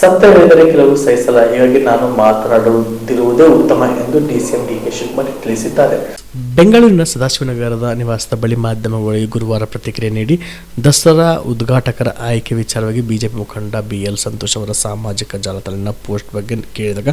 ಸತ್ಯ ಹೇಳಿದರೆ ಕೆಲವು ಸಹಿಸಲ್ಲ. ಹೀಗಾಗಿ ನಾನು ಮಾತನಾಡುತ್ತಿರುವುದೇ ಉತ್ತಮ ಎಂದು ಡಿಸಿಎಂ ಡಿಕೆ ಶಿವಕುಮಾರ್ ತಿಳಿಸಿದ್ದಾರೆ. ಬೆಂಗಳೂರಿನ ಸದಾಶಿವನಗರದ ನಿವಾಸದ ಬಳಿ ಮಾಧ್ಯಮಗಳಿಗೆ ಗುರುವಾರ ಪ್ರತಿಕ್ರಿಯೆ ನೀಡಿ, ದಸರಾ ಉದ್ಘಾಟಕರ ಆಯ್ಕೆ ವಿಚಾರವಾಗಿ ಬಿಜೆಪಿ ಮುಖಂಡ ಬಿ ಎಲ್ ಸಂತೋಷ್ ಅವರ ಸಾಮಾಜಿಕ ಜಾಲತಾಣ ಪೋಸ್ಟ್ ಬಗ್ಗೆ ಕೇಳಿದಾಗ,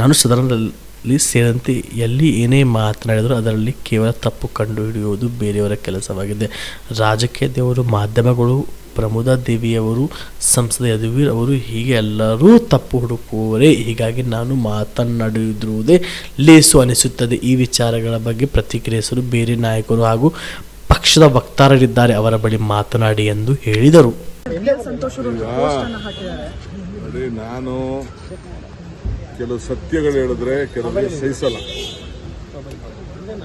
ನಾನು ಸದನದಲ್ಲಿ ಸೇರಿದಂತೆ ಎಲ್ಲಿ ಏನೇ ಮಾತನಾಡಿದರೂ ಅದರಲ್ಲಿ ಕೇವಲ ತಪ್ಪು ಕಂಡುಹಿಡಿಯುವುದು ಬೇರೆಯವರ ಕೆಲಸವಾಗಿದೆ. ರಾಜಕೀಯದವರು ಮಾಧ್ಯಮಗಳು ಪ್ರಮೋದ ದೇವಿಯವರು ಸಂಸದ ಯದುವೀರ್ ಅವರು ಹೀಗೆ ಎಲ್ಲರೂ ತಪ್ಪು ಹುಡುಕುವವರೇ. ಹೀಗಾಗಿ ನಾನು ಮಾತನಾಡಿರುವುದೇ ಲೇಸು ಅನಿಸುತ್ತದೆ. ಈ ವಿಚಾರಗಳ ಬಗ್ಗೆ ಪ್ರತಿಕ್ರಿಯಿಸಲು ಬೇರೆ ನಾಯಕರು ಹಾಗೂ ಪಕ್ಷದ ವಕ್ತಾರರಿದ್ದಾರೆ. ಅವರ ಬಳಿ ಮಾತನಾಡಿ ಎಂದು ಹೇಳಿದರು. ನಾನು ಕೆಲವು ಸತ್ಯಗಳು ಹೇಳಿದ್ರೆ ಕೆಲವರಿಗೆ ಸಹಿಸಲ್ಲ.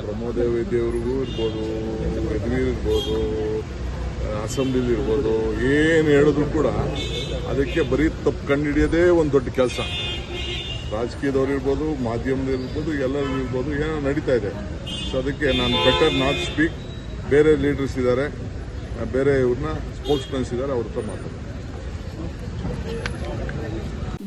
ಪ್ರಮೋದ ವೈದ್ಯವ್ರಿಗೂ ಇರ್ಬೋದು ಯದ್ವೀರ್ ಇರ್ಬೋದು ಅಸೆಂಬ್ಲಿಲಿ ಇರ್ಬೋದು ಏನು ಹೇಳಿದ್ರು ಕೂಡ ಅದಕ್ಕೆ ಬರೀ ತಪ್ಪು ಕಂಡುಹಿಡಿಯೋದೇ ಒಂದು ದೊಡ್ಡ ಕೆಲಸ. ರಾಜಕೀಯದವ್ರು ಇರ್ಬೋದು ಮಾಧ್ಯಮದವ್ರು ಇರ್ಬೋದು ಎಲ್ಲರೂ ಇರ್ಬೋದು ಏನೋ ನಡೀತಾ ಇದೆ. ಸೊ ಅದಕ್ಕೆ ನಾನು ಬೆಟರ್ ನಾಟ್ ಸ್ಪೀಕ್ ಬೇರೆ ಲೀಡರ್ಸ್ ಇದ್ದಾರೆ ಬೇರೆ ಇವ್ರನ್ನ ಸ್ಪೋಕ್ಸ್ ಪರ್ಸನ್ಸ್ ಇದ್ದಾರೆ ಅವ್ರ ಹತ್ರ ಮಾತಾಡ್ತೀನಿ.